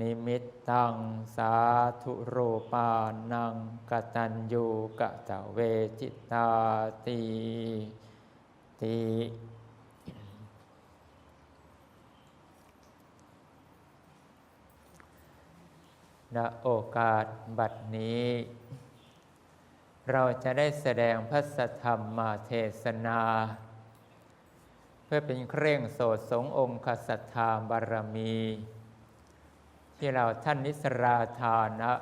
นิมิตตังสาธุโรปานังกตัญญูกะตะเวจิตาติติณโอกาสบัดนี้ เราจะได้แสดงพระสธรรมมาเทศนา เพื่อเป็นเครื่องโสดสงองค์สัทธาบารมี ที่เราท่านนิสราธานะ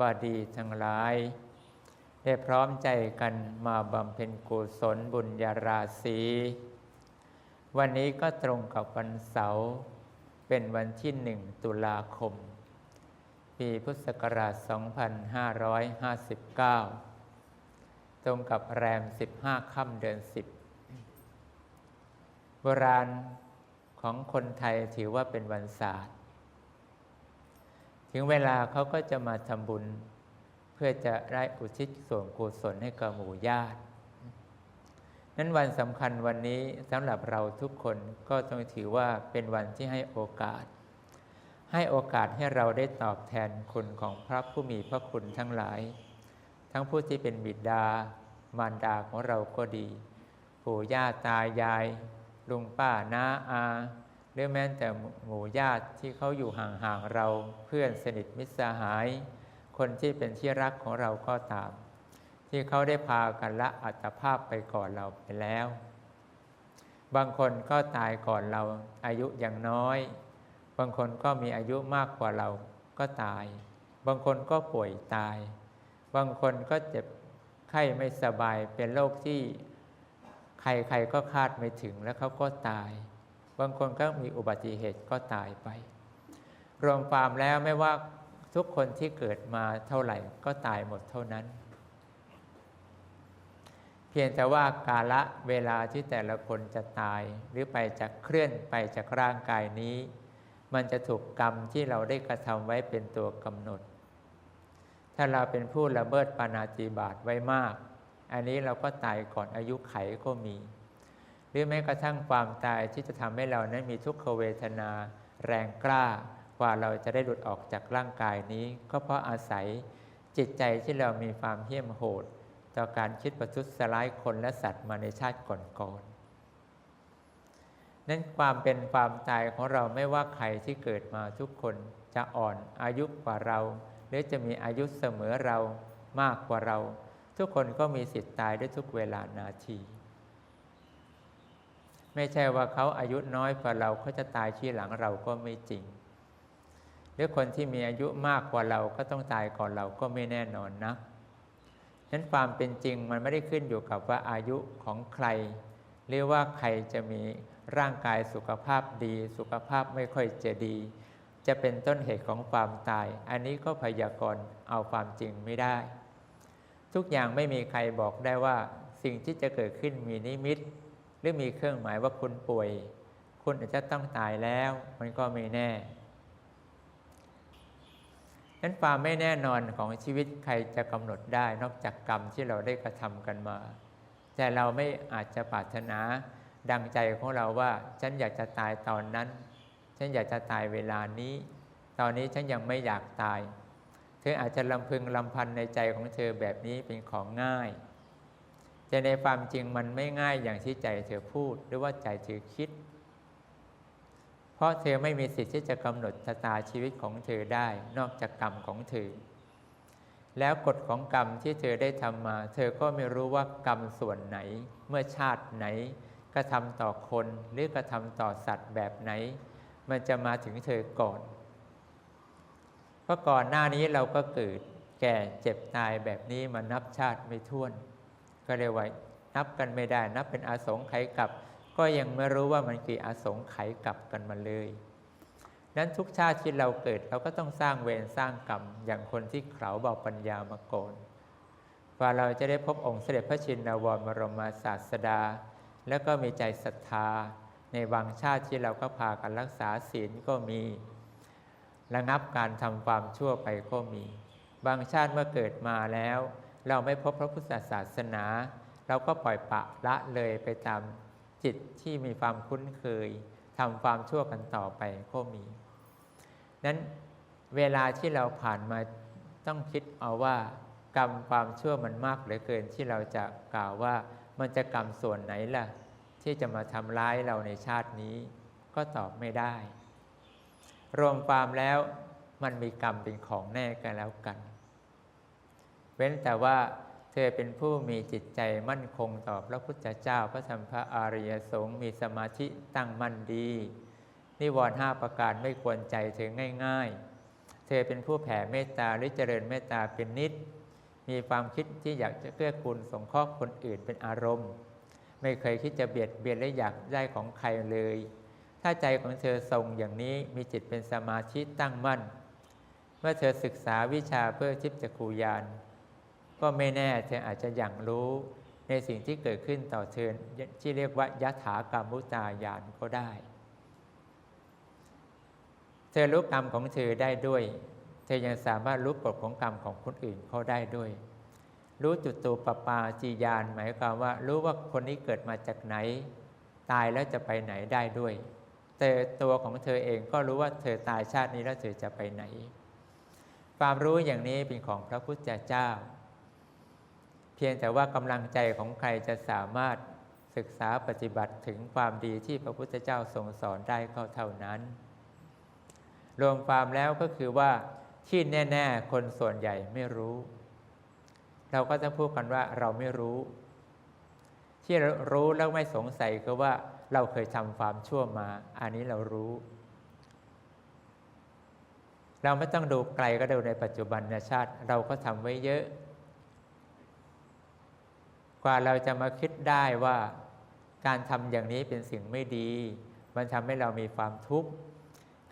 บดีทั้งหลาย ได้พร้อมใจกันมาบำเพ็ญกุศลบุญญาราศีวันนี้ก็ตรงกับวันเสาร์เป็นวันที่หนึ่งตุลาคม ปีพุทธศักราช 2559 ตรงกับแรม 15 ค่ำเดือน 10 โบราณของคนไทยถือว่าเป็นวันศาสตร์ ถึงเวลาเขาก็จะมาทำบุญ เพื่อจะได้อุทิศส่วนกุศลให้กับหมู่ญาติ นั้นวันสำคัญวันนี้สำหรับเราทุกคนก็ต้องถือว่าเป็นวันที่ให้โอกาส ให้โอกาสให้เราได้ตอบแทนคุณของพระผู้มีพระคุณทั้งหลาย ทั้งผู้ที่เป็นบิดามารดาของเราก็ดี ปู่ย่าตายาย ลุงป้าน้าอา หรือแม้แต่หมู่ญาติที่เขาอยู่ห่างๆเราเพื่อนสนิทมิตรสหาย คนที่เป็นที่รักของเราก็ตาม ที่เขาได้พากันละอัตภาพไปก่อนเราไปแล้ว บางคนก็ตายก่อนเราอายุยังน้อย บางคนก็มีอายุมากกว่าเราก็ตาย บางคนก็ป่วยตาย บางคนก็เจ็บไข้ไม่สบายเป็นโรคที่ใครๆก็คาดไม่ถึงแล้วเขาก็ตาย บางคนก็มีอุบัติเหตุก็ตายไป รวมความแล้วไม่ว่าทุกคนที่เกิดมาเท่าไหร่ก็ตายหมดเท่านั้น เพียงแต่ว่ากาละเวลาที่แต่ละคนจะตายหรือไปจากเคลื่อนไปจากร่างกายนี้ มันจะถูกกรรมที่เราได้กระทำไว้เป็นตัวกำหนด ถ้าเราเป็นผู้ละเมิดปานาติบาตไว้มาก อันนี้เราก็ตายก่อนอายุไขก็มี หรือแม้กระทั่งความตายที่จะทำให้เรานั้นมีทุกขเวทนาแรงกล้ากว่าเราจะได้หลุดออกจากร่างกายนี้ ก็เพราะอาศัยจิตใจที่เรามีความเหี้ยมโหด ต่อการคิดประทุษร้ายคนและสัตว์มาในชาติก่อนๆนั้นความเป็นความตายของเราไม่ว่าใครที่เกิดมาทุกคนจะอ่อนอายุกว่าเรา หรือจะมีอายุเสมอเรามากกว่าเรา ทุกคนก็มีสิทธิ์ตายด้วยทุกเวลานาที ไม่ใช่ว่าเขาอายุน้อยกว่าเราเขาจะตายที่หลังเราก็ไม่จริง หรือคนที่มีอายุมากกว่าเราก็ต้องตายก่อนเราก็ไม่แน่นอนนะนั้นความเป็นจริงมันไม่ได้ขึ้นอยู่กับว่าอายุของใคร หรือว่าใครจะมีร่างกายสุขภาพดี สุขภาพไม่ค่อยจะดี จะเป็นต้นเหตุของความตาย อันนี้ก็พยากรณ์เอาความจริงไม่ได้ ทุกอย่างไม่มีใครบอกได้ว่าสิ่งที่จะเกิดขึ้นมีนิมิต หรือมีเครื่องหมายว่าคุณป่วย คุณอาจจะต้องตายแล้ว มันก็ไม่แน่นั้นความไม่แน่นอนของชีวิตใครจะกำหนดได้ นอกจากกรรมที่เราได้กระทำกันมา แต่เราไม่อาจจะปรารถนาดังใจของเราว่า ฉันอยากจะตายตอนนั้น ฉันอยากจะตายเวลานี้ ตอนนี้ฉันยังไม่อยากตาย เธออาจจะลำพึงลำพันในใจของเธอแบบนี้เป็นของง่าย แต่ในความจริงมันไม่ง่ายอย่างที่ใจเธอพูด หรือว่าใจเธอคิด เพราะเธอไม่มีสิทธิ์ที่จะกำหนดชะตาชีวิตของเธอได้ นอกจากกรรมของเธอ แล้วกฎของกรรมที่เธอได้ทำมา เธอก็ไม่รู้ว่ากรรมส่วนไหน เมื่อชาติไหนกระทำต่อคนหรือกระทำต่อสัตว์แบบไหน มันจะมาถึงเธอก่อนเพราะก่อนหน้านี้เราก็เกิดแก่เจ็บตายแบบนี้มานับชาติไม่ถ้วน ก็เรียกว่านับกันไม่ได้ นับเป็นอาสงไขยกับ ก็ยังไม่รู้ว่ามันกี่อาสงไขยกับกันมาเลยนั้นทุกชาติที่เราเกิดเราก็ต้องสร้างเวรสร้างกรรม อย่างคนที่เขาเบาปัญญามาก่อนกว่าเราจะได้พบองค์เสด็จพระชินวรบรมศาสดา แล้วก็มีใจศรัทธา ในบางชาติที่เราก็พากันรักษาศีลก็มี ระงับการทำความชั่วไปก็มี บางชาติเมื่อเกิดมาแล้ว เราไม่พบพระพุทธศาสนา เราก็ปล่อยปะละเลยไปตามจิตที่มีความคุ้นเคยทำความชั่วกันต่อไปก็มี นั้นเวลาที่เราผ่านมาต้องคิดเอาว่ากรรมความชั่วมันมากเหลือเกินที่เราจะกล่าวว่ามันจะกรรมส่วนไหนล่ะ ที่จะมาทำร้ายเราในชาตินี้ ก็ตอบไม่ได้ รวมความแล้วมันมีกรรมเป็นของแน่กันแล้วกัน ว้นแต่ว่าเธอเป็นผู้มีจิตใจมั่นคงต่อพระพุทธเจ้าพระธรรมพระอริยสงฆ์มีสมาธิตั้งมั่นดี นิวรณ์ห้าประการไม่ควรใจเธอง่าย ๆ เธอเป็นผู้แผ่เมตตาหรือเจริญเมตตาเป็นนิด มีความคิดที่อยากจะเกื้อกูลสงเคราะห์คนอื่นเป็นอารมณ์ ไม่เคยคิดจะเบียดเบียนและอยากได้ของใครเลย ถ้าใจของเธอทรงอย่างนี้มีจิตเป็นสมาธิตั้งมั่น เมื่อเธอศึกษาวิชาเพื่อทิพจักรูยาน ก็ไม่แน่เธออาจจะอย่างรู้ ในสิ่งที่เกิดขึ้นต่อเธอที่เรียกว่ายถากรรมุตายานก็ได้ เธอรู้กรรมของเธอได้ด้วย เธอยังสามารถรู้กฎของกรรมของคนอื่นเขาได้ด้วย รู้จุดตูปปาจียานหมายความว่า รู้ว่าคนนี้เกิดมาจากไหน ตายแล้วจะไปไหนได้ด้วยแต่ตัวของเธอเองก็รู้ว่าเธอตายชาตินี้แล้วเธอจะไปไหน ความรู้อย่างนี้เป็นของพระพุทธเจ้า พียงแต่ว่ากำลังใจของใครจะสามารถศึกษาปฏิบัติถึงความดีที่พระพุทธเจ้าทรงสอนได้ก็เท่านั้น รวมความแล้วก็คือว่าที่แน่ ๆ คนส่วนใหญ่ไม่รู้ เราก็จะพูดกันว่าเราไม่รู้ ที่รู้แล้วไม่สงสัยก็ว่าเราเคยทำความชั่วมา อันนี้เรารู้ เราไม่ต้องดูไกลก็ดูในปัจจุบันชาติ เราก็ทำไว้เยอะ กว่าเราจะมาคิดได้ว่าการทำอย่างนี้เป็นสิ่งไม่ดี มันทำให้เรามีความทุกข์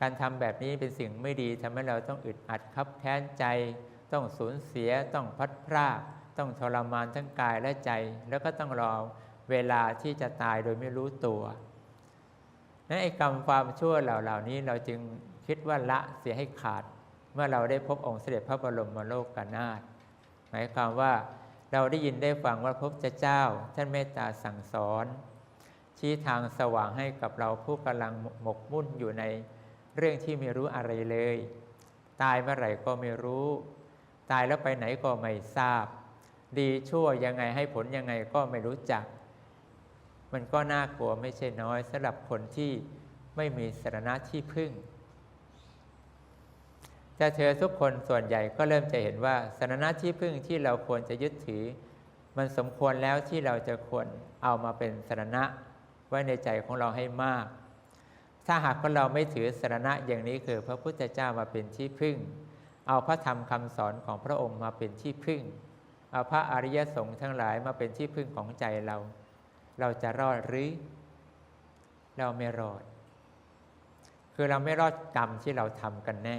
การทำแบบนี้เป็นสิ่งไม่ดีทำให้เราต้องอึดอัดคับแค้นใจ ต้องสูญเสีย ต้องพัดพรากต้องทรมานทั้งกายและใจ แล้วก็ต้องรอเวลาที่จะตายโดยไม่รู้ตัวนั้นไอ้กรรมความชั่วเหล่าเหล่านี้เราจึงคิดว่าละเสียให้ขาด เมื่อเราได้พบองค์เสด็จพระบรมโลกกนาถหมายความว่า เราได้ยินได้ฟังว่าพระพุทธเจ้า ท่านเมตตาสั่งสอน ชี้ทางสว่างให้กับเราผู้กำลังหมกมุ่นอยู่ในเรื่องที่ไม่รู้อะไรเลย ตายเมื่อไหร่ก็ไม่รู้ ตายแล้วไปไหนก็ไม่ทราบ ดีชั่วยังไงให้ผลยังไงก็ไม่รู้จัก มันก็น่ากลัวไม่ใช่น้อยสำหรับคนที่ไม่มีสาระที่พึ่ง แต่เธอทุกคนส่วนใหญ่ก็เริ่มจะเห็นว่าสาระที่พึ่งที่เราควรจะยึดถือ มันสมควรแล้วที่เราจะควรเอามาเป็นสาระไว้ในใจของเราให้มาก ถ้าหากว่าเราไม่ถือสาระอย่างนี้คือพระพุทธเจ้ามาเป็นที่พึ่ง เอาพระธรรมคำสอนของพระองค์มาเป็นที่พึ่ง เอาพระอริยสงฆ์ทั้งหลายมาเป็นที่พึ่งของใจเรา เราจะรอดหรือ เราไม่รอด คือเราไม่รอดกรรมที่เราทำกันแน่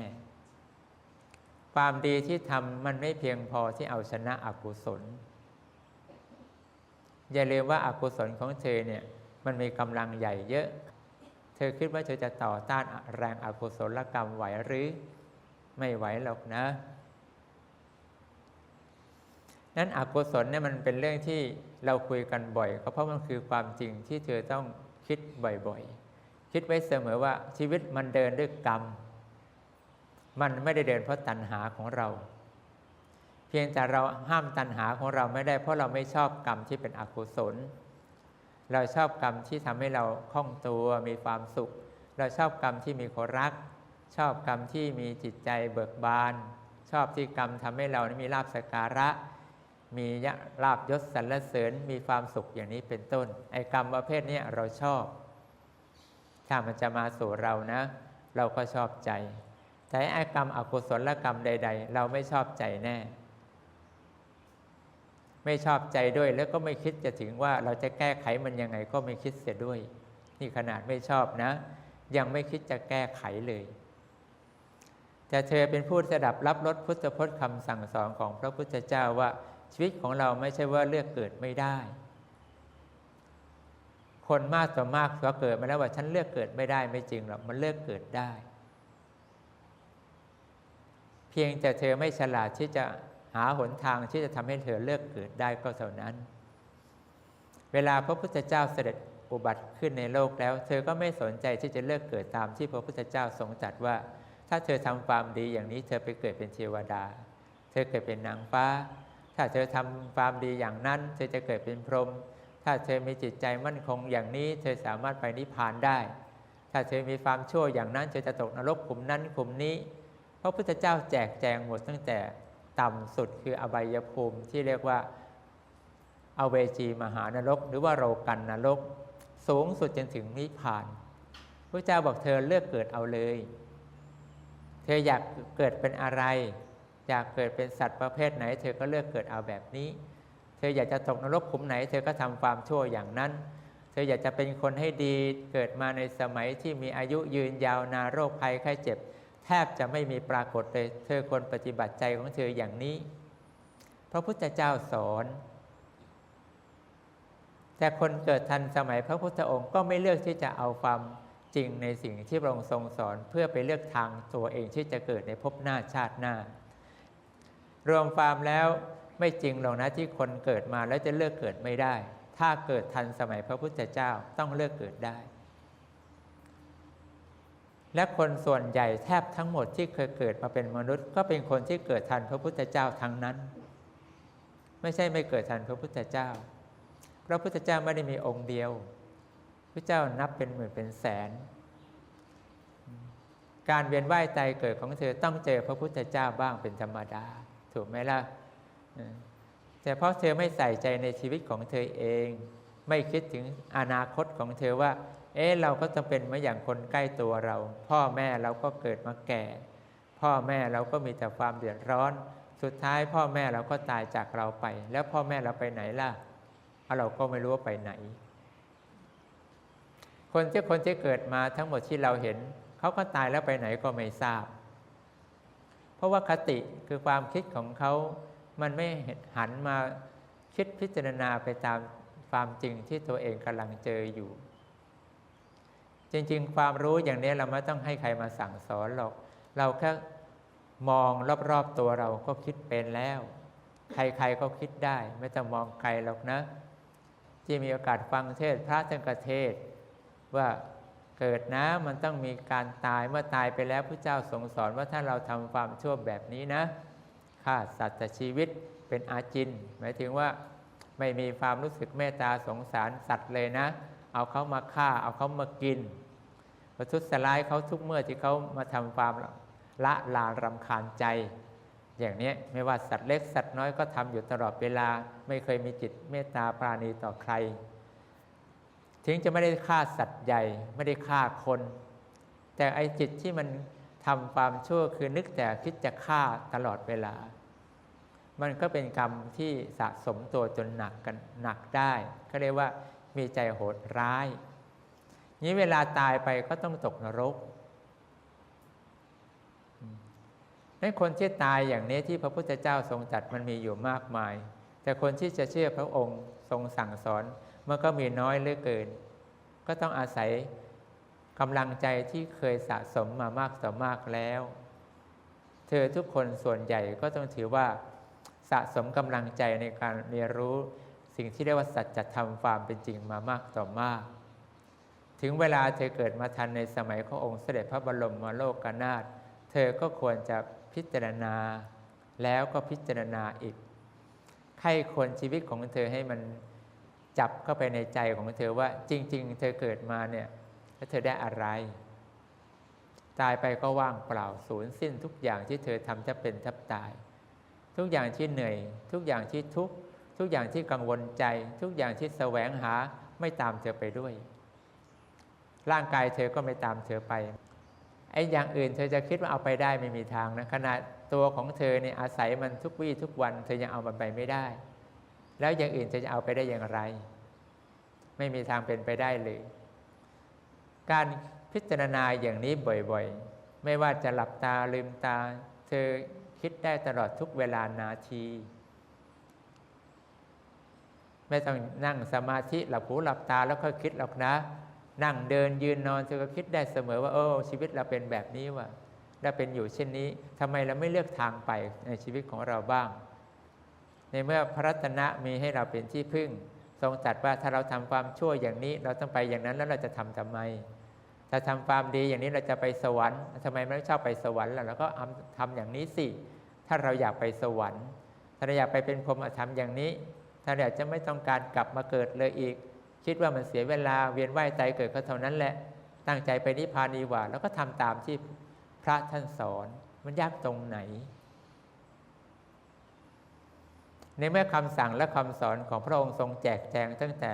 ความดีที่ทำมันไม่เพียงพอที่เอาชนะอกุศล อย่าลืมว่าอากุศลของเธอเนี่ยมันมีกำลังใหญ่เยอะ เธอคิดว่าเธอจะต่อต้านแรงอกุศลกรรมไหวหรือไม่ไหวหรอกนะนั้นอกุศลเนี่ยมันเป็นเรื่องที่เราคุยกันบ่อยก็เพราะมันคือความจริงที่เธอต้องคิดบ่อยๆ คิดไว้เสมอว่าชีวิตมันเดินด้วยกรรม มันไม่ได้เดินเพราะตัณหาของเรา เพียงแต่เราห้ามตัณหาของเราไม่ได้ เพราะเราไม่ชอบกรรมที่เป็นอกุศล เราชอบกรรมที่ทำให้เราคล่องตัวมีความสุข เราชอบกรรมที่มีคนรัก ชอบกรรมที่มีจิตใจเบิกบาน ชอบที่กรรมทำให้เรามีลาบสการะ มีลาบยศสรรเสริญมีความสุขอย่างนี้เป็นต้น ไอ้กรรมประเภทนี้เราชอบ ถ้ามันจะมาสู่เรานะ เราก็ชอบใจ แต่ไอ้กรรมอกุศลกรรมใด ๆ เราไม่ชอบใจแน่ ไม่ชอบใจด้วยแล้วก็ไม่คิดจะถึงว่าเราจะแก้ไขมันยังไงก็ไม่คิดเสียด้วย นี่ขนาดไม่ชอบนะ ยังไม่คิดจะแก้ไขเลยแต่เธอเป็นผู้สดับรับรสพุทธพจน์คำสั่งสอนของพระพุทธเจ้าว่าชีวิตของเราไม่ใช่ว่าเลือกเกิดไม่ได้ คนมากต่อมากก็เกิดมาแล้วว่าฉันเลือกเกิดไม่ได้ไม่จริงหรอกมันเลือกเกิดได้ เพียงแต่เธอไม่ฉลาดที่จะหาหนทางที่จะทำให้เธอเลือกเกิดได้ก็เท่านั้น เวลาพระพุทธเจ้าเสด็จอุบัติขึ้นในโลกแล้ว เธอก็ไม่สนใจที่จะเลือกเกิดตามที่พระพุทธเจ้าทรงจัดว่า ถ้าเธอทำความดีอย่างนี้เธอไปเกิดเป็นเทวดา เธอเกิดเป็นนางฟ้า ถ้าเธอทำความดีอย่างนั้น เธอจะเกิดเป็นพรหมถ้าเธอมีจิตใจมั่นคงอย่างนี้ เธอสามารถไปนิพพานได้ ถ้าเธอมีความชั่วอย่างนั้น เธอจะตกนรกขุมนั้นขุมนี้ พระพุทธเจ้าแจกแจงหมดตั้งแต่ต่ำสุดคืออบายภูมิที่เรียกว่าอเวจีมหานรก หรือว่าโรกันนรก สูงสุดจนถึงนิพพานพระเจ้าบอกเธอเลือกเกิดเอาเลย เธออยากเกิดเป็นอะไร อยากเกิดเป็นสัตว์ประเภทไหน เธอก็เลือกเกิดเอาแบบนี้ เธออยากจะตกนรกขุมไหน เธอก็ทำความชั่วอย่างนั้น เธออยากจะเป็นคนให้ดีเกิดมาในสมัยที่มีอายุยืนยาวนาโรคภัยไข้เจ็บ แทบจะไม่มีปรากฏเลย เธอควรปฏิบัติใจของเธออย่างนี้ พระพุทธเจ้าสอน แต่คนเกิดทันสมัยพระพุทธองค์ก็ไม่เลือกที่จะเอาความจริงในสิ่งที่พระองค์ทรงสอนเพื่อไปเลือกทางตัวเองที่จะเกิดในภพหน้าชาติหน้า รวมความแล้วไม่จริงหรอกนะที่คนเกิดมาแล้วจะเลือกเกิดไม่ได้ ถ้าเกิดทันสมัยพระพุทธเจ้าต้องเลือกเกิดได้ และคนส่วนใหญ่แทบทั้งหมดที่เคยเกิดมาเป็นมนุษย์ ก็เป็นคนที่เกิดทันพระพุทธเจ้าทั้งนั้น ไม่ใช่ไม่เกิดทันพระพุทธเจ้า พระพุทธเจ้าไม่ได้มีองค์เดียว พระเจ้านับเป็นหมื่นเป็นแสน การเวียนว่ายตายเกิดของเธอต้องเจอพระพุทธเจ้าบ้างเป็นธรรมดา ถูกไหมล่ะแต่เพราะเธอไม่ใส่ใจในชีวิตของเธอเอง ไม่คิดถึงอนาคตของเธอว่า เอ๊ะเราก็จะเป็นมือนอย่างคนใกล้ตัวเรา พ่อแม่เราก็เกิดมาแก่ พ่อแม่เราก็มีแต่ความเดือดร้อน สุดท้ายพ่อแม่เราก็ตายจากเราไป แล้วพ่อแม่เราไปไหนล่ะเราก็ไม่รู้ว่าไปไหน คนที่คนที่เกิดมาทั้งหมดที่เราเห็นเขาก็ตายแล้วไปไหนก็ไม่ทราบ เพราะว่าคติคือความคิดของเขามันไม่หันมาคิดพิจารณาไปตามความจริงที่ตัวเองกำลังเจออยู่ จริง ๆ ความรู้อย่างนี้เราไม่ต้องให้ใครมาสั่งสอนหรอก เราแค่มองรอบๆตัวเราก็คิดเป็นแล้ว ใครๆก็คิดได้ ไม่ต้องมองไกลหรอกนะ ที่มีโอกาสฟังเทศพระท่านกเทศ ว่าเกิดนะมันต้องมีการตายเมื่อตายไปแล้วพระเจ้าทรงสอนว่าถ้าเราทำความชั่วแบบนี้นะฆ่าสัตว์ชีวิตเป็นอาจิน หมายถึงว่าไม่มีความรู้สึกเมตตาสงสารสัตว์เลยนะ เอาเขามาฆ่า เอาเขามากิน ประทุษร้ายเขาทุกเมื่อที่เขามาทำความละลานรำคาญใจ อย่างนี้ไม่ว่าสัตว์เล็กสัตว์น้อยก็ทำอยู่ตลอดเวลา ไม่เคยมีจิตเมตตาปราณีต่อใครถึงจะไม่ได้ฆ่าสัตว์ใหญ่ไม่ได้ฆ่าคน แต่ไอจิตที่มันทำความชั่วคือนึกแต่คิดจะฆ่าตลอดเวลา มันก็เป็นกรรมที่สะสมตัวจนหนักกันหนักได้ ก็เรียกว่ามีใจโหดร้าย นี้เวลาตายไปก็ต้องตกนรกนั้นคนที่ตายอย่างนี้ที่พระพุทธเจ้าทรงจัดมันมีอยู่มากมาย แต่คนที่จะเชื่อพระองค์ทรงสั่งสอนมันก็มีน้อยเหลือเกิน ก็ต้องอาศัยกำลังใจที่เคยสะสมมามากต่อมากแล้ว เธอทุกคนส่วนใหญ่ก็ต้องถือว่าสะสมกำลังใจในการเรียนรู้สิ่งที่เรียกว่าสัจธรรมความเป็นจริงมามากต่อมาก ถึงเวลาเธอเกิดมาทันในสมัยขององค์เสด็จพระบรมโลกนาถเธอก็ควรจะพิจารณาแล้วก็พิจารณาอีกใครควรชีวิตของเธอให้มันจับเข้าไปในใจของเธอว่าจริง ๆ เธอเกิดมาเนี่ยแล้วเธอได้อะไร ตายไปก็ว่างเปล่าสูญสิ้นทุกอย่างที่เธอทำจะเป็นทับตาย ทุกอย่างที่เหนื่อย ทุกอย่างที่ทุกทุกอย่างที่กังวลใจ ทุกอย่างที่แสวงหาไม่ตามเธอไปด้วย ร่างกายเธอก็ไม่ตามเธอไปไอ้อย่างอื่นเธอจะคิดว่าเอาไปได้ไม่มีทางนะขณะตัวของเธอเนี่ยอาศัยมันทุกวี่ทุกวัน เธอยังเอามันไปไม่ได้ แล้วอย่างอื่นเธอจะเอาไปได้อย่างไร ไม่มีทางเป็นไปได้เลย การพิจารณาอย่างนี้บ่อยๆ ไม่ว่าจะหลับตาลืมตา เธอคิดได้ตลอดทุกเวลานาที ไม่ต้องนั่งสมาธิหลับหูหลับตาแล้วค่อยคิดหรอกนะ นั่งเดินยืนนอนเธอก็คิดได้เสมอว่าโอ้ชีวิตเราเป็นแบบนี้ว่ะเราเป็นอยู่เช่นนี้ทำไมเราไม่เลือกทางไปในชีวิตของเราบ้าง ในเมื่อพระรัตนะมีให้เราเป็นที่พึ่ง ทรงตรัสว่าถ้าเราทำความชั่วอย่างนี้ เราต้องไปอย่างนั้นแล้วเราจะทำทำไม ถ้าทำความดีอย่างนี้เราจะไปสวรรค์ทำไมไม่ชอบไปสวรรค์ล่ะเราก็ทำทำอย่างนี้สิถ้าเราอยากไปสวรรค์ถ้าเราอยากไปเป็นพรหมธรรมอย่างนี้ ถ้าเราจะไม่ต้องการกลับมาเกิดเลยอีก คิดว่ามันเสียเวลาเวียนว่ายตายเกิดก็เท่านั้นแหละ ตั้งใจไปนิพพานดีกว่า แล้วก็ทำตามที่พระท่านสอน มันยากตรงไหน ในเมื่อคำสั่งและคำสอนของพระองค์ทรงแจกแจงตั้งแต่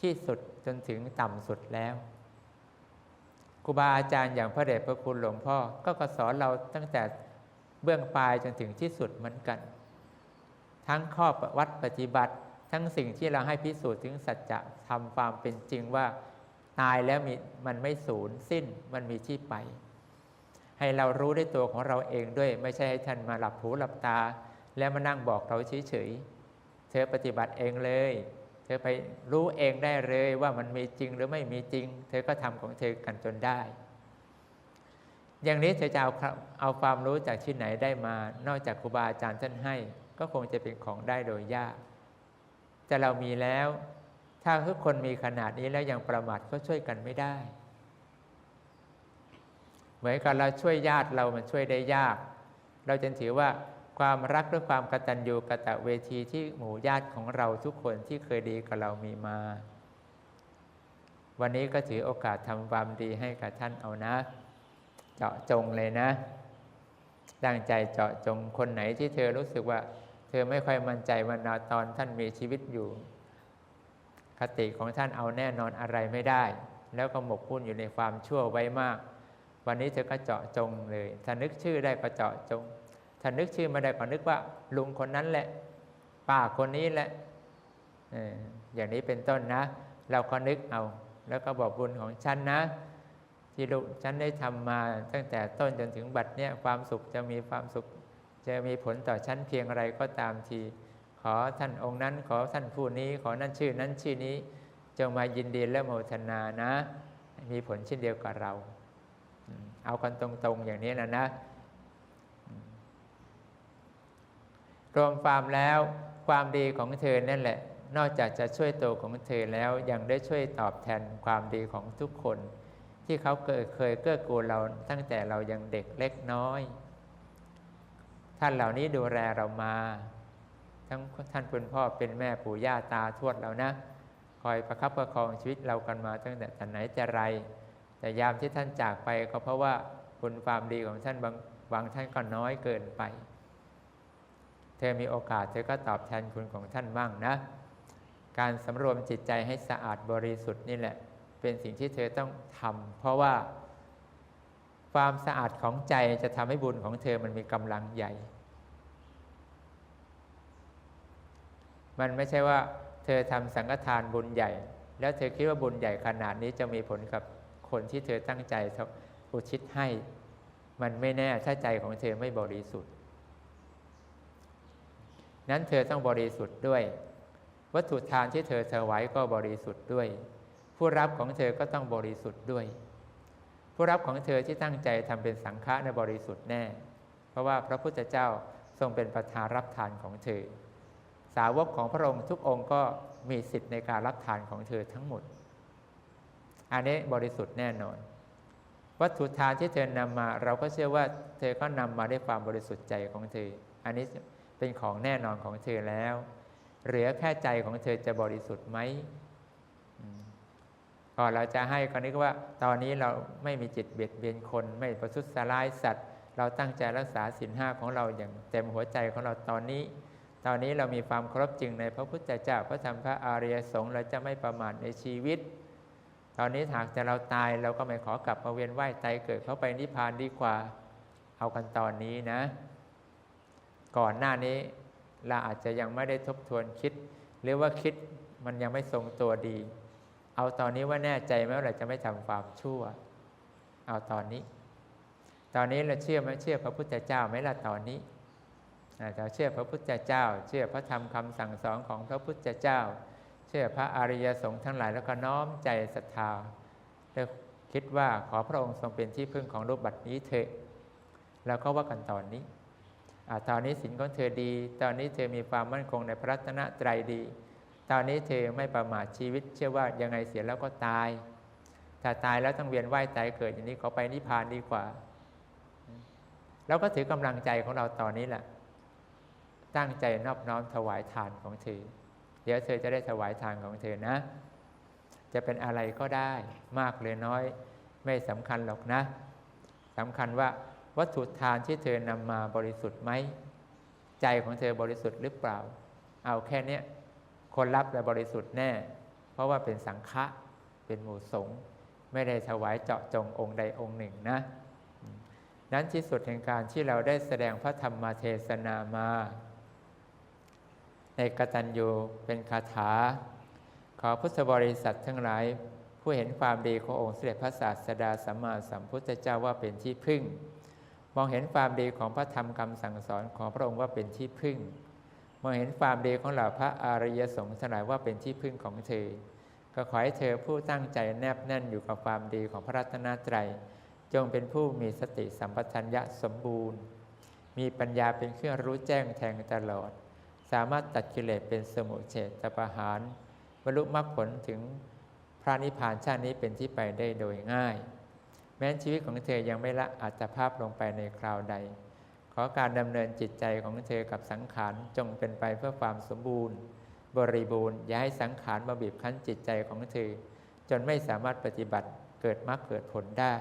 ที่สุดจนถึงต่ำสุดแล้วครูบาอาจารย์อย่างพระเดชพระคุณหลวงพ่อก็ก็สอนเราตั้งแต่เบื้องปลายจนถึงที่สุดเหมือนกัน ทั้งข้อวัดปฏิบัติ ทั้งสิ่งที่เราให้พิสูจน์ถึงสัจจะทำความเป็นจริงว่า ตายแล้วมีมันไม่สูญสิ้นมันมีที่ไป ให้เรารู้ด้วยตัวของเราเองด้วย ไม่ใช่ให้ท่านมาหลับหูหลับตา แล้วมานั่งบอกเราเฉยๆเธอปฏิบัติเองเลย เธอไปรู้เองได้เลยว่ามันมีจริงหรือไม่มีจริง เธอก็ทำของเธอกันจนได้ อย่างนี้เธอจะเอาเอาความรู้จากที่ไหนได้มา นอกจากครูบาอาจารย์ท่านให้ ก็คงจะเป็นของได้โดยยาก แต่เรามีแล้ว ถ้าทุกคนมีขนาดนี้แล้วยังประมาทก็ช่วยกันไม่ได้ เหมือนกับเราช่วยญาติเรามันช่วยได้ยาก เราจึงถือว่าความรักและความกตัญญูกะตะเวทีที่หมู่ญาติของเราทุกคนที่เคยดีกับเรามีมา วันนี้ก็ถือโอกาสทำความดีให้กับท่านเอานะ เจาะจงเลยนะตั้งใจเจาะจงคนไหนที่เธอรู้สึกว่า เธอไม่ค่อยมั่นใจวันนาตอนท่านมีชีวิตอยู่ คติของท่านเอาแน่นอนอะไรไม่ได้ แล้วก็หมกมุ่นอยู่ในความชั่วไว้มาก วันนี้เธอก็เจาะจงเลยถ้านึกชื่อได้ก็เจาะจงถ้านึกชื่อไม่ได้ก็นึกว่า ลุงคนนั้นแหละ ป้าคนนี้แหละอย่างนี้เป็นต้นนะ เราก็นึกเอา แล้วก็บอกบุญของฉันนะ ที่ลูกฉันได้ทำมาตั้งแต่ต้นจนถึงบัดเนี้ยความสุขจะมีความสุข จะมีผลต่อฉันเพียงไรก็ตามที ขอท่านองค์นั้นขอท่านผู้นี้ขอนั่นชื่อนั้นชื่อนี้จงมายินดีและโมทนานะ มีผลเช่นเดียวกับเรา เอากันตรงๆอย่างนี้นะนะ รวมความแล้วความดีของเธอนั่นแหละ นอกจากจะช่วยตัวของเธอแล้วยังได้ช่วยตอบแทนความดีของทุกคน ที่เขาเคยเกื้อกูลเราตั้งแต่เรายังเด็กเล็กน้อย ท่านเหล่านี้ดูแลเรามา ทั้งท่านคุณพ่อเป็นแม่ปู่ย่าตาทวดเรานะ คอยประคับประคองชีวิตเรากันมาตั้งแต่แต่ไหนแต่ไร แต่ยามที่ท่านจากไปก็เพราะว่าคุณความดีของท่านบางบางท่านก็น้อยเกินไป เธอมีโอกาสเธอก็ตอบแทนคุณของท่านบ้างนะ การสำรวมจิตใจให้สะอาดบริสุทธิ์นี่แหละ เป็นสิ่งที่เธอต้องทำเพราะว่า ความสะอาดของใจจะทำให้บุญของเธอมันมีกำลังใหญ่ มันไม่ใช่ว่าเธอทำสังฆทานบุญใหญ่ แล้วเธอคิดว่าบุญใหญ่ขนาดนี้จะมีผลกับคนที่เธอตั้งใจอุทิศให้ มันไม่แน่ถ้าใจของเธอไม่บริสุทธิ์ นั้นเธอต้องบริสุทธิ์ด้วย วัตถุทานที่เธอถวายก็บริสุทธิ์ด้วย ผู้รับของเธอก็ต้องบริสุทธิ์ด้วย ผู้รับของเธอที่ตั้งใจทำเป็นสังฆะในบริสุทธิ์แน่ เพราะว่าพระพุทธเจ้าทรงเป็นประธานรับทานของเธอ สาวกของพระองค์ทุกองค์ก็มีสิทธิ์ในการรับทานของเธอทั้งหมด อันนี้บริสุทธิ์แน่นอน วัตถุทานที่เธอนำมา เราก็เชื่อว่าเธอก็นำมาด้วยความบริสุทธิ์ใจของเธอ อันนี้เป็นของแน่นอนของเธอแล้ว เหลือแค่ใจของเธอจะบริสุทธิ์ไหม ก่อเราจะให้ก็นึกว่า ตอนนี้เราไม่มีจิตเบียดเบียนคน ไม่ประทุษร้ายสัตว์ เราตั้งใจรักษาศีลห้าของเราอย่างเต็มหัวใจของเราตอนนี้ ตอนนี้เรามีความครบจริงในพระพุทธเจ้าพระธรรมพระอริยสงฆ์เราจะไม่ประมาทในชีวิต ตอนนี้หากจะเราตายเราก็ไม่ขอกลับมาเวียนว่ายตายเกิดเข้าไปนิพพานดีกว่าเอากันตอนนี้นะ ก่อนหน้านี้เราอาจจะยังไม่ได้ทบทวนคิด หรือว่าคิดมันยังไม่ทรงตัวดี เอาตอนนี้ว่าแน่ใจไหมว่าเราจะไม่ทำความชั่ว เอาตอนนี้ ตอนนี้เราเชื่อไหมเชื่อพระพุทธเจ้าไหมล่ะตอนนี้เราเชื่อพระพุทธเจ้า เชื่อพระธรรมคำสั่งสอนของพระพุทธเจ้า เชื่อพระอริยสงฆ์ทั้งหลายแล้วก็น้อมใจศรัทธาแล้วคิดว่าขอพระองค์ทรงเป็นที่พึ่งของรูปบัดนี้เถอะแล้วก็ว่ากันตอนนี้อตอนนี้สินของเธอดี ตอนนี้เธอมีความมั่นคงในพระรัตนตรัยดี ตอนนี้เธอไม่ประมาทชีวิต เชื่อว่ายังไงเสียแล้วก็ตาย ถ้าตายแล้วต้องเวียนว่ายตายเกิดอย่างนี้ขอไปนิพพานดีกว่าเราก็ถือกำลังใจของเราตอนนี้แหละ ตั้งใจนอบน้อมถวายทานของเธอ เดี๋ยวเธอจะได้ถวายทานของเธอนะ จะเป็นอะไรก็ได้มากหรือน้อย ไม่สำคัญหรอกนะสำคัญว่าวัตถุทานที่เธอนำมาบริสุทธิ์ไหม ใจของเธอบริสุทธิ์หรือเปล่า เอาแค่นี้ คนรับและบริสุทธิ์แน่ เพราะว่าเป็นสังฆะเป็นหมู่สงฆ์ไม่ได้ถวายเจาะจงองค์ใดองค์หนึ่งนะนั้นที่สุดแห่งการที่เราได้แสดงพระธรรมเทศนามา ในกตัญญูเป็นคาถา ขอพุทธบริษัททั้งหลาย ผู้เห็นความดีขององค์เสด็จพระศาสดาสัมมาสัมพุทธเจ้าว่าเป็นที่พึ่ง มองเห็นความดีของพระธรรมคำสั่งสอนของพระองค์ว่าเป็นที่พึ่ง มองเห็นความดีของเหล่าพระอริยสงฆ์ทั้งหลายว่าเป็นที่พึ่งของเธอ ก็ขอให้เธอผู้ตั้งใจแนบแน่นอยู่กับความดีของพระรัตนตรัย จงเป็นผู้มีสติสัมปชัญญะสมบูรณ์ มีปัญญาเป็นเครื่องรู้แจ้งแทงตลอด สามารถตัดกิเลสเป็นสมุเฉตประหารบรรลุมรรคผลถึงพระนิพพานชาตินี้เป็นที่ไปได้โดยง่าย แม้ชีวิตของเธอยังไม่ละอัตภาพลงไปในคราวใด อการดำเนินจิตใจของเธอกับสังขารจงเป็นไปเพื่อความสมบูรณ์ บริบูรณ์อย่าให้สังขารมาบีบคั้นจิตใจของเธอ จนไม่สามารถปฏิบัติเกิดมรรคเกิดผลได้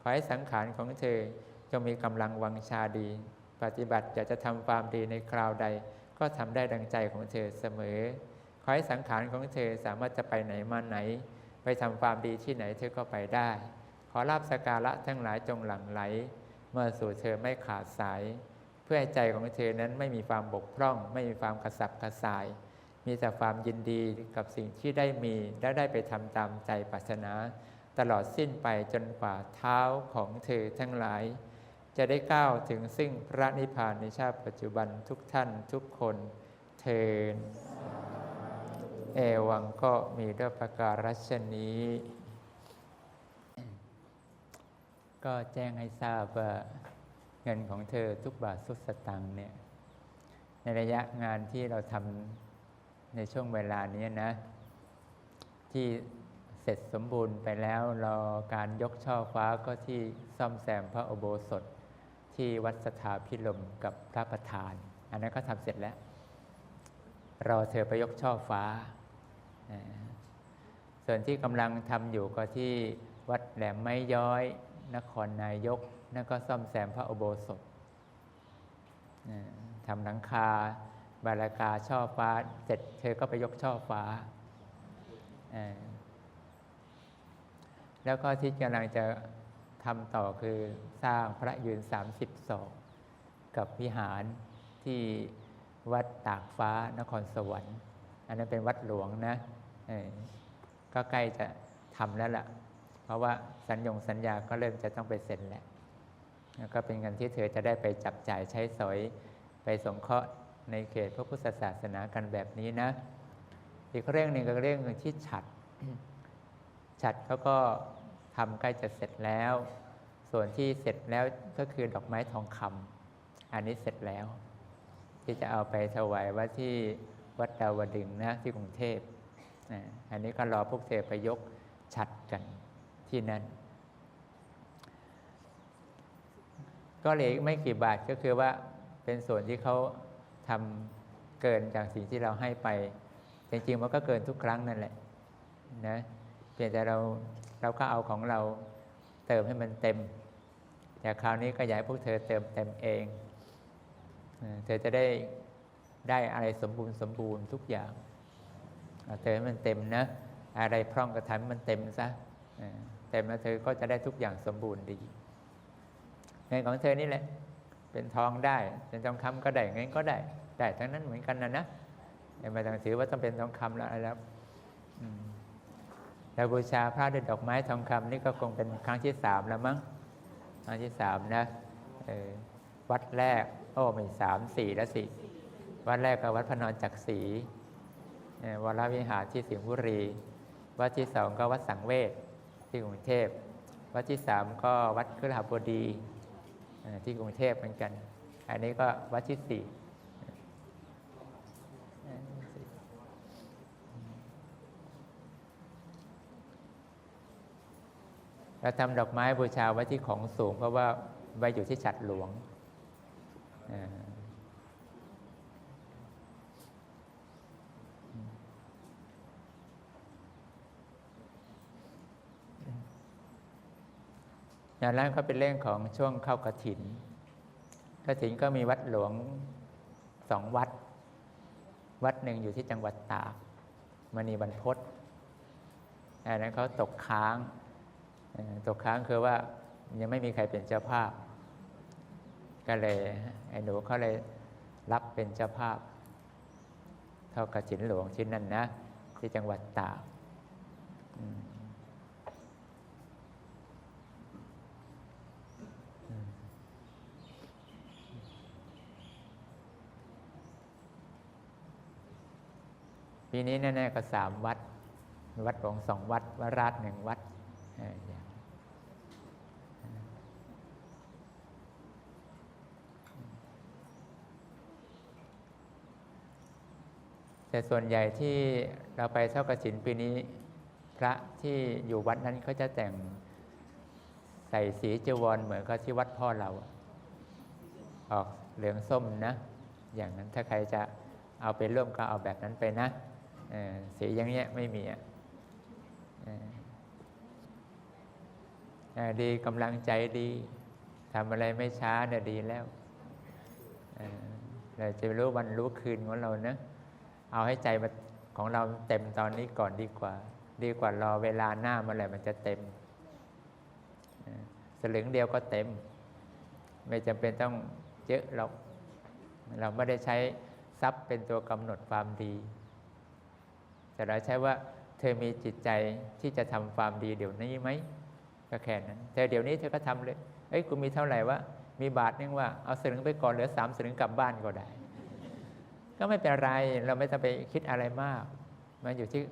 ขอให้สังขารของเธอจงมีกำลังวังชาดี ปฏิบัติอยากจะทำความดีในคราวใด ก็ทำได้ดังใจของเธอเสมอ ขอให้สังขารของเธอสามารถจะไปไหนมาไหน ไปทำความดีที่ไหนเธอก็ไปได้ ขอรับสการะทั้งหลายจงหลั่งไหล เมื่อสู่เธอไม่ขาดสาย เพื่อให้ใจของเธอนั้นไม่มีความบกพร่อง ไม่มีความกระสับกระส่าย มีแต่ความยินดีกับสิ่งที่ได้มีและได้ไปทำตามใจปรารถนา ตลอดสิ้นไปจนกว่าเท้าของเธอทั้งหลาย จะได้ก้าวถึงซึ่งพระนิพพานในชาติปัจจุบันทุกท่านทุกคนเทินเอวังก็มีด้วยประการฉนี้ ก็แจ้งให้ทราบว่าเงินของเธอทุกบาททุกสตังค์เนี่ยในระยะงานที่เราทำในช่วงเวลานี้นะ ที่เสร็จสมบูรณ์ไปแล้วรอการยกช่อฟ้าก็ที่ซ่อมแซมพระอุโบสถที่วัดสถาพิลมกับพระประธาน อันนั้นก็ทำเสร็จแล้ว รอเธอไปยกช่อฟ้า ส่วนที่กำลังทำอยู่ก็ที่วัดแหลมไม้ย้อย นครนายกนั่นก็ซ่อมแซมพระอุโบสถทำหลังคา บารากาช่อฟ้า เสร็จเธอก็ไปยกช่อฟ้า แล้วก็ที่กำลังจะทำต่อคือสร้างพระยืน 30ศอกกับวิหารที่วัดตากฟ้านครสวรรค์ อันนั้นเป็นวัดหลวงนะก็ใกล้จะทำแล้วล่ะ เพราะว่าสัญญงสัญญาก็เริ่มจะต้องไปเซ็นแล้วแล้วก็เป็นเงินที่เธอจะได้ไปจับจ่ายใช้สอยไปสงเคราะห์ในเขตพระพุทธศาสนากันแบบนี้นะ อีกเรื่องหนึ่งก็เรื่องที่ฉัด ฉัดเขาก็ทำใกล้จะเสร็จแล้ว ส่วนที่เสร็จแล้วก็คือดอกไม้ทองคำอันนี้เสร็จแล้ว ที่จะเอาไปถวายว่าที่วัดดาวดึงนะที่กรุงเทพอันนี้ก็รอพวกเธอไปยกฉัดกัน ที่นั่น ก็เหลือไม่กี่บาทก็คือว่าเป็นส่วนที่เขาทำเกินจากสิ่งที่เราให้ไป จริงๆมันก็เกินทุกครั้งนั่นแหละนะเพียงแต่เราเราก็เอาของเราเติมให้มันเต็ม แต่คราวนี้ก็อยากพวกเธอเติมเต็มเอง เธอจะได้ได้อะไรสมบูรณ์สมบูรณ์ทุกอย่าง เติมให้มันเต็มนะ อะไรพร่องก็ทำให้มันเต็มซะ เต็มแล้วเธอก็จะได้ทุกอย่างสมบูรณ์ดีเงินของเธอนี่แหละ เป็นทองได้เป็นทองคำก็ได้เงินก็ได้ได้ทั้งนั้นเหมือนกันนะนะไม่ต้องถือว่าต้องเป็นทองคำแล้วอะไรแล้วเราบูชาพระด้วยดอกไม้ทองคำนี่ก็คงเป็นครั้งที่สามแล้วมั้งวัดที่สามนะวัดแรก โอ้ไม่สามสี่แล้วสิวัดแรกก็วัดพระนอนจักรีวรวิหารที่สิงห์บุรี วัดที่สองก็วัดสังเวช ที่กรุงเทพ วัดที่สามก็วัดคฤหบดีที่กรุงเทพเหมือนกัน อันนี้ก็วัดที่สี่เราทำดอกไม้บูชาไว้ที่ของสูง เพราะว่าไว้อยู่ที่ฉัดหลวงอ่า อย่างนั้นก็เป็นเรื่องของช่วงเข้ากระถินกระถินก็มีวัดหลวงสองวัด วัดหนึ่งอยู่ที่จังหวัดตากมณีบรรพตอันนั้นเขาตกค้างตกค้างคือว่ายังไม่มีใครเป็นเจ้าภาพ ก็เลยไอ้หนูเขาเลยรับเป็นเจ้าภาพ เท่ากับฉินหลวงชิ้นนั้นนะ ที่จังหวัดตากอืมอืม ปีนี้แน่ ๆ ก็สามวัด วัดหลวงสองวัดวัดราชหนึ่งวัดแต่ส่วนใหญ่ที่เราไปเท่ากระถินปีนี้ พระที่อยู่วัดนั้นเขาจะแต่งใส่สีจีวรเหมือนกับที่วัดพ่อเรา ออกเหลืองส้มนะ อย่างนั้นถ้าใครจะเอาไปร่วมก็เอาแบบนั้นไปนะ เสีอย่างเงี้ยไม่มีอะดีกำลังใจดีทำอะไรไม่ช้าเนี่ยดีแล้วเราจะรู้วันรู้คืนของเรานะเอาให้ใจของเราเต็มตอนนี้ก่อนดีกว่า ดีกว่ารอเวลาหน้าเมื่อไหร่มันจะเต็มเสลึงเดียวก็เต็ม ไม่จำเป็นต้องเยอะหรอกเราไม่ได้ใช้ทรัพย์เป็นตัวกำหนดความดี แต่เราใช้ว่าเธอมีจิตใจที่จะทำความดีเดี๋ยวนี้ไหมก็แค่นั้นแต่เดี๋ยวนี้เธอก็ทำเลยเอ้ยกูมีเท่าไหร่วะมีบาทนึงว่าเอาสลึงไปก่อนเหลือสามสลึงกลับบ้านก็ได้ ก็ไม่เป็นไรเราไม่ต้องไปคิดอะไรมาก มันอยู่ที่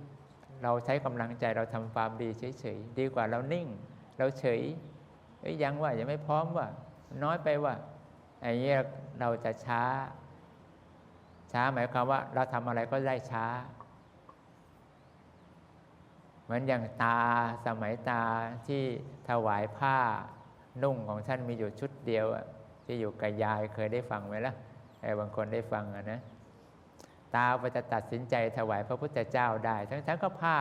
เราใช้กำลังใจเราทำความดีเฉยๆดีกว่าเรานิ่ง เราเฉยเอ้ยยังว่ายังไม่พร้อมว่า น้อยไปว่าไอ้เนี้ยเราจะช้า ช้าหมายความว่าเราทำอะไรก็ได้ช้า เหมือนอย่างตาสมัยตาที่ถวายผ้านุ่งของท่านมีอยู่ชุดเดียวอะที่อยู่กับยายเคยได้ฟังไหมล่ะไอ้บางคนได้ฟังอะนะตาก็จะตัดสินใจถวายพระพุทธเจ้าได้ ทั้งทั้งก็ผ้า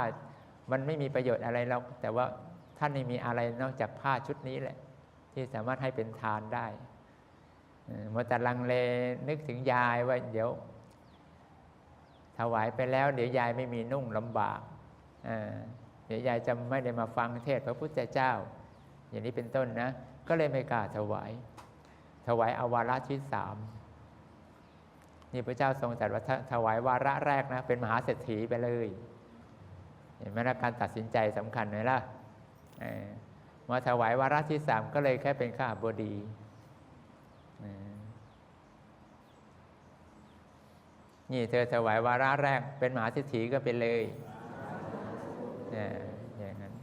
มันไม่มีประโยชน์อะไรหรอกแต่ว่าท่านไม่มีอะไรนอกจากผ้าชุดนี้แหละ ที่สามารถให้เป็นทานได้เมัวแต่ลังเลนึกถึงยายว่าเดี๋ยว ถวายไปแล้ว เดี๋ยวยายไม่มีนุ่งลำบาก เดี๋ยวยายจะไม่ได้มาฟังเทศพระพุทธเจ้า อย่างนี้เป็นต้นนะ ก็เลยไม่กล้าถวาย ถวายอวาระที่สามนี่พระเจ้าทรงตรัสว่าถวายวาระแรกนะ เป็นมหาเศรษฐีไปเลย เห็นไหมนะการตัดสินใจสำคัญไหมล่ะมาถวายวาระที่สามก็เลยแค่เป็นข้าบดีนี่เธอถวายวาระแรกเป็นมหาเศรษฐีก็เป็นเลย เอออย่างนั้น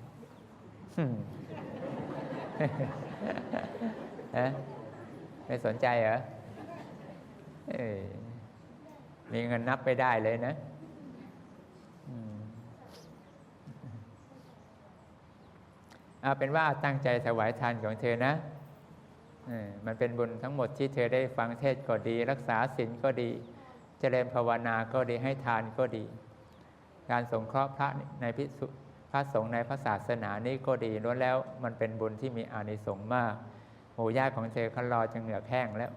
เอ๊ะไม่สนใจเหรอเอ้ยมีเงินนับไปได้เลยนะอืมเอาเป็นว่าตั้งใจถวายทานของเธอนะมันเป็นบุญทั้งหมดที่เธอได้ฟังเทศก็ดี รักษาศีลก็ดีเจริญภาวนาก็ดีให้ทานก็ดี การสงเคราะห์พระในพิสุ พระสงฆ์ในพระศาสนานี้ก็ดีล้วนแล้วมันเป็นบุญที่มีอานิสงส์มาก หมู่ญาติของเธอเขารอจนเหงือแห้งแล้ว